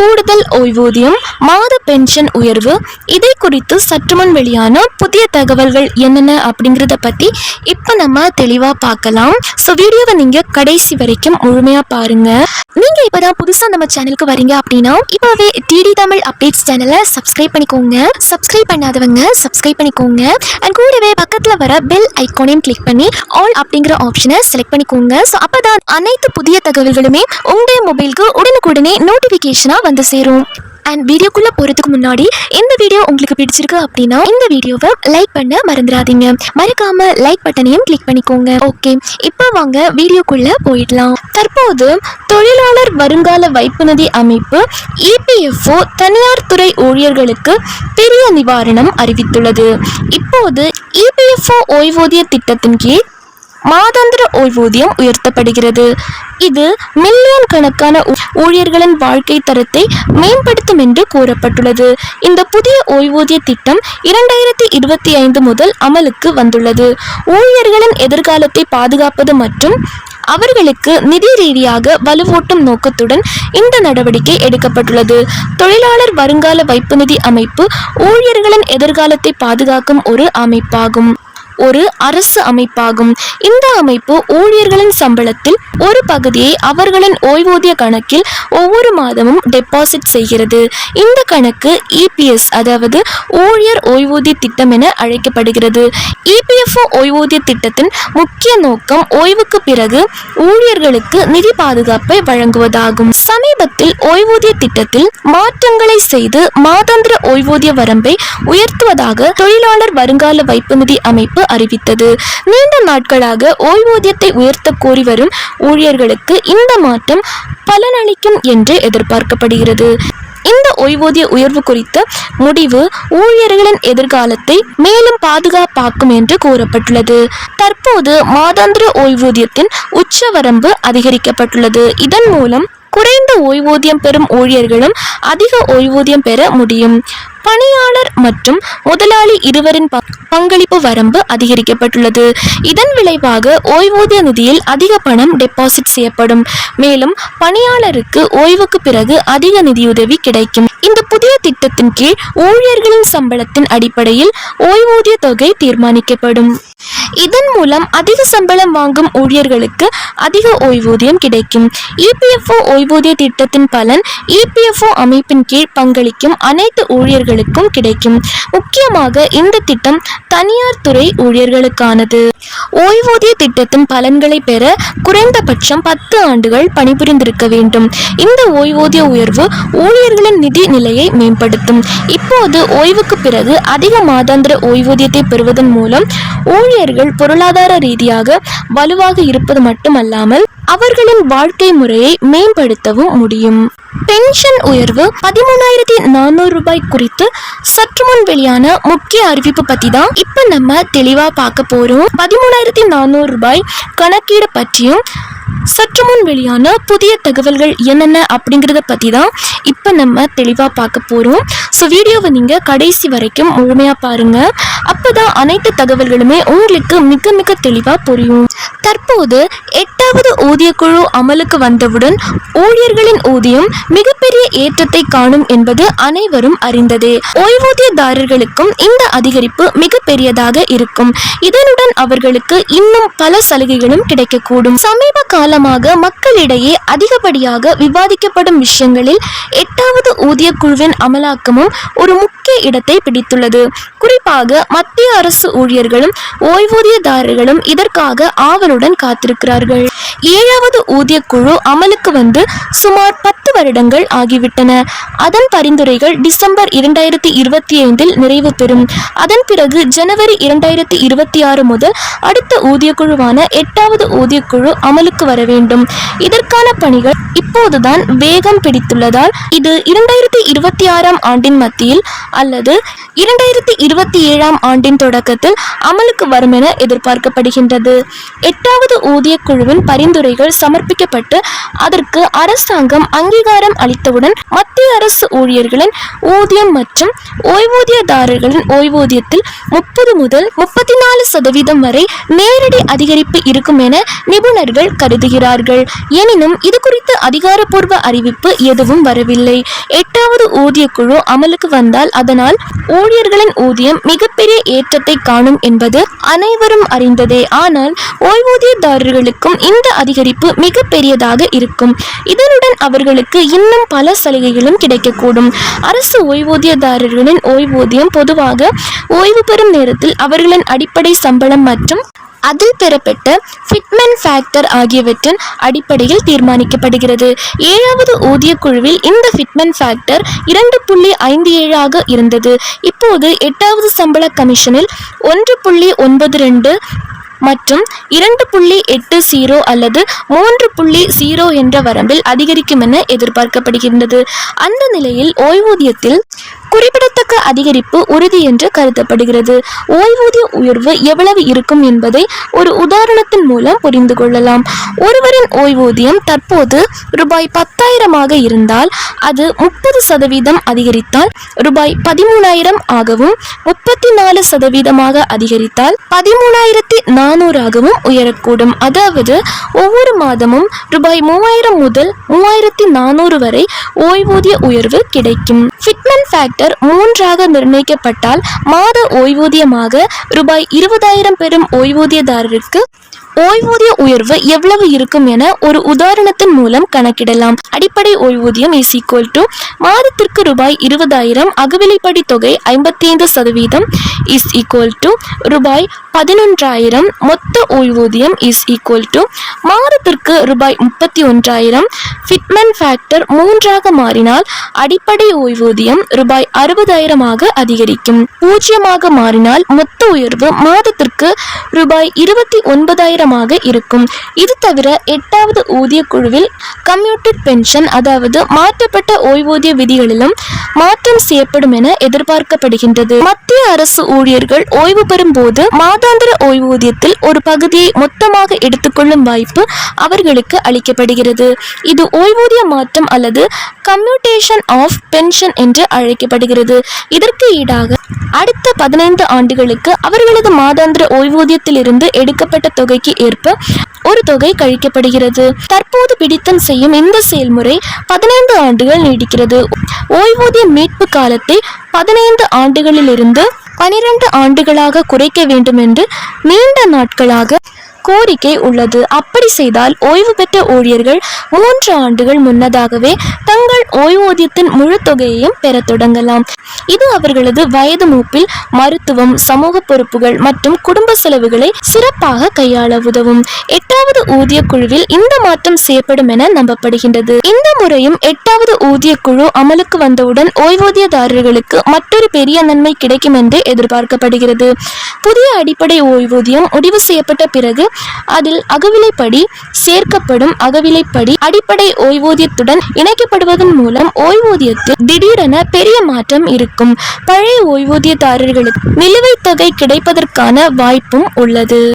கூடுதல் ஓய்வூதியம் மாத பென்ஷன் உயர்வு இதை குறித்து சற்று முன் வெளியான புதிய தகவல்கள் என்னென்ன அப்படிங்கிறத பற்றி இப்போ நம்ம தெளிவாக பார்க்கலாம். ஸோ வீடியோவை நீங்கள் கடைசி வரைக்கும் முழுமையாக பாருங்கள் நீங்கள் இப்போ தான் புதுசாக நம்ம சேனலுக்கு வரீங்க அப்படின்னா இப்போவே டிடி தமிழ் அப்டேட்ஸ் சேனலை சப்ஸ்கிரைப் பண்ணிக்கோங்க. சப்ஸ்கிரைப் பண்ணாதவங்க சப்ஸ்கிரைப் பண்ணிக்கோங்க. அண்ட் கூடவே பக்கத்தில் வர பெல் ஐக்கானையும் கிளிக் பண்ணி ஆல் அப்படிங்கிற ஆப்ஷனை செலக்ட் பண்ணிக்கோங்க. ஸோ அப்போ தான் அனைத்து புதிய தகவல்களுமே உங்கள் மொபைலுக்கு உடனுக்குடனே நோட்டிஃபிகேஷனாக வந்து சேரும். அண்ட் வீடியோக்குள்ளே போகிறதுக்கு முன்னாடி இந்த வீடியோ உங்களுக்கு பிடிச்சிருக்கு அப்படின்னா இந்த வீடியோவை லைக் பண்ண மறந்துடாதீங்க. மறக்காம லைக் பட்டனையும் கிளிக் பண்ணிக்கோங்க. ஓகே இப்போ வாங்க வீடியோக்குள்ளே போயிடலாம். தற்போது தொழிலாளர் வருங்கால வைப்பு நிதி அமைப்பு இபிஎஃப்ஓ தனியார் துறை ஊழியர்களுக்கு பெரிய நிவாரணம் அறிவித்துள்ளது. இப்போது இபிஎஃப்ஓ ஓய்வூதிய திட்டத்தின் கீழ் மாதாந்திர ஓய்வூதியம் உயர்த்தப்படுகிறது. இது மில்லியன் கணக்கான ஊழியர்களின் வாழ்க்கை தரத்தை மேம்படுத்தும் என்று கூறப்பட்டுள்ளது. இந்த புதிய ஓய்வூதிய திட்டம் இரண்டாயிரத்தி இருபத்தி ஐந்து முதல் அமலுக்கு வந்துள்ளது. ஊழியர்களின் எதிர்காலத்தை பாதுகாப்பது மற்றும் அவர்களுக்கு நிதி ரீதியாக வலுவூட்டும் நோக்கத்துடன் இந்த நடவடிக்கை எடுக்கப்பட்டுள்ளது. தொழிலாளர் வருங்கால வைப்பு நிதி அமைப்பு ஊழியர்களின் எதிர்காலத்தை பாதுகாக்கும் ஒரு அமைப்பாகும். ஒரு அரசு அமைப்பாகும். இந்த அமைப்பு ஊழியர்களின் சம்பளத்தில் ஒரு பகுதியை அவர்களின் ஓய்வூதிய கணக்கில் ஒவ்வொரு மாதமும் டெபாசிட் செய்கிறது. இந்த கணக்கு இபிஎஸ் அதாவது ஊழியர் ஓய்வூதிய திட்டம் என அழைக்கப்படுகிறது. இபிஎஃப்ஓ ஓய்வூதிய திட்டத்தின் முக்கிய நோக்கம் ஓய்வுக்கு பிறகு ஊழியர்களுக்கு நிதி பாதுகாப்பை வழங்குவதாகும். சமீபத்தில் ஓய்வூதிய திட்டத்தில் மாற்றங்களை செய்து மாதாந்திர ஓய்வூதிய வரம்பை உயர்த்துவதாக தொழிலாளர் வருங்கால வைப்பு நிதி அமைப்பு அறிவித்தது. நீண்ட நாட்களாக ஓய்வூதியத்தை உயர்த்த கோரி வரும் ஊழியர்களுக்கு இந்த மாற்றம் பலனளிக்கும் என்று எதிர்பார்க்கப்படுகிறது. இந்த ஓய்வூதிய உயர்வு குறித்த முடிவு ஊழியர்களின் எதிர்காலத்தை மேலும் பாதுகாப்பாக்கும் என்று கூறப்பட்டுள்ளது. தற்போது மாதாந்திர ஓய்வூதியத்தின் உச்சவரம்பு அதிகரிக்கப்பட்டுள்ளது. இதன் மூலம் குறைந்த ஓய்வூதியம் பெறும் ஊழியர்களும் அதிக ஓய்வூதியம் பெற முடியும். பணியாளர் மற்றும் முதலாளி இருவரின் பங்களிப்பு வரம்பு அதிகரிக்கப்பட்டுள்ளது. இதன் விளைவாக ஓய்வூதிய நிதியில் அதிக பணம் டெபாசிட் செய்யப்படும். மேலும் பணியாளருக்கு ஓய்வுக்கு பிறகு அதிக நிதியுதவி கிடைக்கும். இந்த புதிய திட்டத்தின் கீழ் ஊழியர்களின் சம்பளத்தின் அடிப்படையில் ஓய்வூதிய தொகை தீர்மானிக்கப்படும். இதன் மூலம் அதிக சம்பளம் வாங்கும் ஊழியர்களுக்கு அதிக ஓய்வூதியம் கிடைக்கும். இபிஎஃப்ஓ ஓய்வூதிய திட்டத்தின் பலன் இபிஎஃப்ஓ அமைப்பின் கீழ் பங்களிக்கும் அனைத்து ஊழியர்களுக்கும் கிடைக்கும். முக்கியமாக இந்த திட்டம் தனியார் துறை ஊழியர்களுக்கானது. ஓய்வூதிய திட்டத்தின் பலன்களை பெற குறைந்தபட்சம் பத்து ஆண்டுகள் பணிபுரிந்திருக்க வேண்டும். இந்த ஓய்வூதிய உயர்வு ஊழியர்களின் நிதி நிலையை மேம்படுத்தும். இப்போது ஓய்வுக்கு பிறகு அதிக மாதாந்திர ஓய்வூதியத்தை பெறுவதன் மூலம் ஊழியர்கள் பொருளாதார ரீதியாக வலுவாக இருப்பது மட்டுமல்லாமல் அவர்களின் வாழ்க்கை முறையை மேம்படுத்தவும் முடியும். பென்ஷன் உயர்வு பதிமூணாயிரத்தி நானூறு ரூபாய் குறித்து சற்று முன் வெளியான முக்கிய அறிவிப்பு பத்தி தான் இப்ப நம்ம தெளிவா பார்க்க போறோம். பதிமூணாயிரத்தி நானூறு ரூபாய் கணக்கீடு பற்றியும் சற்று முன் வெளியான புதிய தகவல்கள் என்னென்ன அப்படிங்கிறத பற்றி தான் இப்போ நம்ம தெளிவாக பார்க்க போகிறோம் ஸோ வீடியோவை நீங்கள் கடைசி வரைக்கும் முழுமையாக பாருங்கள் அப்போ தான் அனைத்து தகவல்களுமே உங்களுக்கு மிக மிக தெளிவாக புரியும். தற்போது எட்டாவது ஊதியக்குழு அமலுக்கு வந்தவுடன் ஊழியர்களின் ஊதியம் மிகப்பெரிய ஏற்றத்தை காணும் என்பது அனைவரும் அறிந்ததே. ஓய்வூதியதாரர்களுக்கும் இந்த அதிகரிப்பு மிகப்பெரியதாக இருக்கும். இதனுடன் அவர்களுக்கு இன்னும் பல சலுகைகளும் கிடைக்கக்கூடும். சமீப காலமாக மக்களிடையே அதிகப்படியாக விவாதிக்கப்படும் விஷயங்களில் எட்டாவது ஊதிய குழுவின் அமலாக்கமும் ஒரு முக்கிய இடத்தை பிடித்துள்ளது. குறிப்பாக மத்திய அரசு ஊழியர்களும் ஓய்வூதியதாரர்களும் இதற்காக ஆவலுடன் காத்திருக்கிறார்கள். ஏழாவது ஊதிய குழு அமலுக்கு வந்து சுமார் பத்து வருடங்கள் ஆகிவிட்டன. அதன் பரிந்துரைகள் டிசம்பர் இரண்டாயிரத்தி இருபத்தி ஐந்தில் நிறைவு பெறும். அதன் பிறகு ஜனவரி இரண்டாயிரத்தி இருபத்தி ஆறு முதல் அடுத்த ஊதியக்குழுவான எட்டாவது ஊதியக்குழு அமலுக்கு வர வேண்டும் இதற்கான பணிகள் இப்போதுதான் வேகம் பிடித்துள்ளதால் இது இரண்டாயிரத்தி இருபத்தி ஆறாம் ஆண்டின் மத்தியில் அல்லது இரண்டாயிரத்தி இருபத்தி ஏழாம் ஆண்டின் தொடக்கத்தில் அமலுக்கு வரும் என எதிர்பார்க்கப்படுகின்றது. எட்டாவது ஊதிய குழுவின் பரிந்துரைகள் சமர்ப்பிக்கப்பட்டு அதற்கு அரசாங்கம் அங்கீகாரம் அளித்தவுடன் மத்திய அரசு ஊழியர்களின் ஊதியம் மற்றும் ஓய்வூதியதாரர்களின் ஓய்வூதியத்தில் முப்பது முதல் முப்பத்தி நாலு சதவீதம் வரை நேரடி அதிகரிப்பு இருக்கும் என நிபுணர்கள் கருத்து கருதுகிறார்கள். எனினும் இது குறித்து அதிகாரப்பூர்வ அறிவிப்பு எதுவும் வரவில்லை. எட்டாவது ஊதிய குழு அமலுக்கு வந்தால் அதனால் ஊழியர்களின் ஊதியம் மிகப்பெரிய ஏற்றத்தை காணும் என்பது அனைவரும் அறிந்ததே. ஆனால் ஓய்வூதியதாரர்களுக்கும் இந்த அதிகரிப்பு மிக பெரியதாக இருக்கும். இதனுடன் அவர்களுக்கு இன்னும் பல சலுகைகளும் கிடைக்கக்கூடும். அரசு ஓய்வூதியதாரர்களின் ஓய்வூதியம் பொதுவாக ஓய்வு பெறும் நேரத்தில் அவர்களின் அடிப்படை சம்பளம் மற்றும் அதில் பெறப்பட்ட ஃபிட்மென் ஃபேக்டர் ஆகியவற்றின் அடிப்படையில் தீர்மானிக்கப்படுகிறது. ஏழாவது ஊதிய குழுவில் இந்த ஃபிட்மென் ஃபேக்டர் இரண்டு புள்ளி ஐந்து ஏழாக இருந்தது. இப்போது எட்டாவது சம்பள கமிஷனில் ஒன்று புள்ளி ஒன்பது ரெண்டு மற்றும் இரண்டு புள்ளி எட்டு ஜீரோ அல்லது மூன்று புள்ளி ஜீரோ என்ற வரம்பில் அதிகரிக்கும் என எதிர்பார்க்கப்படுகின்றது. அந்த நிலையில் ஓய்வூதியத்தில் குறிப்பிடத்தக்க அதிகரிப்பு உறுதி என்று கருதப்படுகிறது. ஓய்வூதிய உயர்வு எவ்வளவு இருக்கும் என்பதை ஒரு உதாரணத்தின் மூலம் புரிந்து கொள்ளலாம். ஒருவரின் ஓய்வூதியம் தற்போது ரூபாய் பத்தாயிரமாக இருந்தால் அது முப்பது சதவீதம் அதிகரித்தால் ரூபாய் பதிமூணாயிரம் ஆகவும் முப்பத்தி நாலு சதவீதமாக அதிகரித்தால் பதிமூணாயிரத்தி நானூறாகவும் உயரக்கூடும். அதாவது ஒவ்வொரு மாதமும் ரூபாய் மூவாயிரம் முதல் மூவாயிரத்தி நானூறு வரை ஓய்வூதிய உயர்வு கிடைக்கும். ஃபிட்மென்ட் ஃபேக்டர் மூன்று ஒன்றாக நிர்ணயிக்கப்பட்டால் மாத ஓய்வூதியமாக ரூபாய் இருபதாயிரம் பெறும் ஓய்வூதியதாரருக்கு ஓய்வூதிய உயர்வு எவ்வளவு இருக்கும் என ஒரு உதாரணத்தின் மூலம் கணக்கிடலாம். அடிப்படை ஓய்வூதியம் இஸ் ஈக்குவல் டு மாதத்திற்கு ரூபாய் இருபதாயிரம் அகவிலைப்படி தொகை ஐம்பத்தி ஐந்து சதவீதம் இஸ் ஈக்குவல் டு ரூபாய் பதினொன்றாயிரம் மொத்த ஓய்வூதியம் இஸ் ஈக்குவல் டு மாதத்திற்கு ரூபாய் முப்பத்தி ஒன்றாயிரம் ஃபிட்மென்ட் ஃபேக்டர் மூன்றாக மாறினால் அடிப்படை ஓய்வூதியம் ரூபாய் அறுபதாயிரமாக அதிகரிக்கும். பூஜ்ஜியமாக மாறினால் மொத்த உயர்வு மாதத்திற்கு ரூபாய் இருபத்தி ஒன்பதாயிரம் அதிகமாக இருக்கும். இது தவிர எட்டாவது ஊதிய குழுவில் கம்யூட்டட் பென்ஷன் அதாவது மாற்றப்பட்ட ஓய்வூதிய விதிகளிலும் மாற்றம் செய்யப்படும் என எதிர்பார்க்கப்படுகின்றது. மத்திய அரசு ஊழியர்கள் ஓய்வு பெறும் போது மாதாந்திர ஓய்வூதியத்தில் ஒரு பகுதியை மொத்தமாக எடுத்துக்கொள்ளும் வாய்ப்பு அவர்களுக்கு அளிக்கப்படுகிறது. இது ஓய்வூதிய மாற்றம் அல்லது கம்யூட்டேஷன் ஆஃப் பென்ஷன் என்று அழைக்கப்படுகிறது. இதற்கு ஈடாக அடுத்த பதினைந்து ஆண்டுகளுக்கு அவர்களது மாதாந்திர ஓய்வூதியத்திலிருந்து எடுக்கப்பட்ட தொகைக்கு ஏற்ப ஒரு தொகை கழிக்கப்படுகிறது. தற்போது பிடித்தம் செய்யும் இந்த செயல்முறை பதினைந்து ஆண்டுகள் நீடிக்கிறது. ஓய்வூதிய மீட்பு காலத்தை பதினைந்து ஆண்டுகளிலிருந்து பனிரெண்டு ஆண்டுகளாக குறைக்க வேண்டும் என்று நீண்ட நாட்களாக கோரிக்கை உள்ளது. அப்படி செய்தால் ஓய்வு பெற்ற ஊழியர்கள் மூன்று ஆண்டுகள் முன்னதாகவே தங்கள் ஓய்வூதியத்தின் முழு தொகையையும் பெற தொடங்கலாம். இது அவர்களது வயது மூப்பில் மருத்துவம் சமூக பொறுப்புகள் மற்றும் குடும்ப செலவுகளை சிறப்பாக கையாள உதவும். எட்டாவது ஊதிய குழுவில் இந்த மாற்றம் செய்யப்படும் என நம்பப்படுகின்றது. இந்த முறையும் எட்டாவது ஊதிய குழு அமலுக்கு வந்தவுடன் ஓய்வூதியதாரர்களுக்கு மற்றொரு பெரிய நன்மை கிடைக்கும் என்று எதிர்பார்க்கப்படுகிறது. புதிய அடிப்படை ஓய்வூதியம் முடிவு செய்யப்பட்ட பிறகு அதில் அகவிலைப்படி சேர்க்கப்படும் அகவிலைப்படி அடிப்படை ஓய்வூதியத்துடன் இணைக்கப்படுவதன் மூலம் ஓய்வூதியத்தில் திடீரென பெரிய மாற்றம் இருக்கும். பழைய ஓய்வூதியதாரர்களுக்கு நிலுவைத் தொகை கிடைப்பதற்கான வாய்ப்பும் உள்ளது.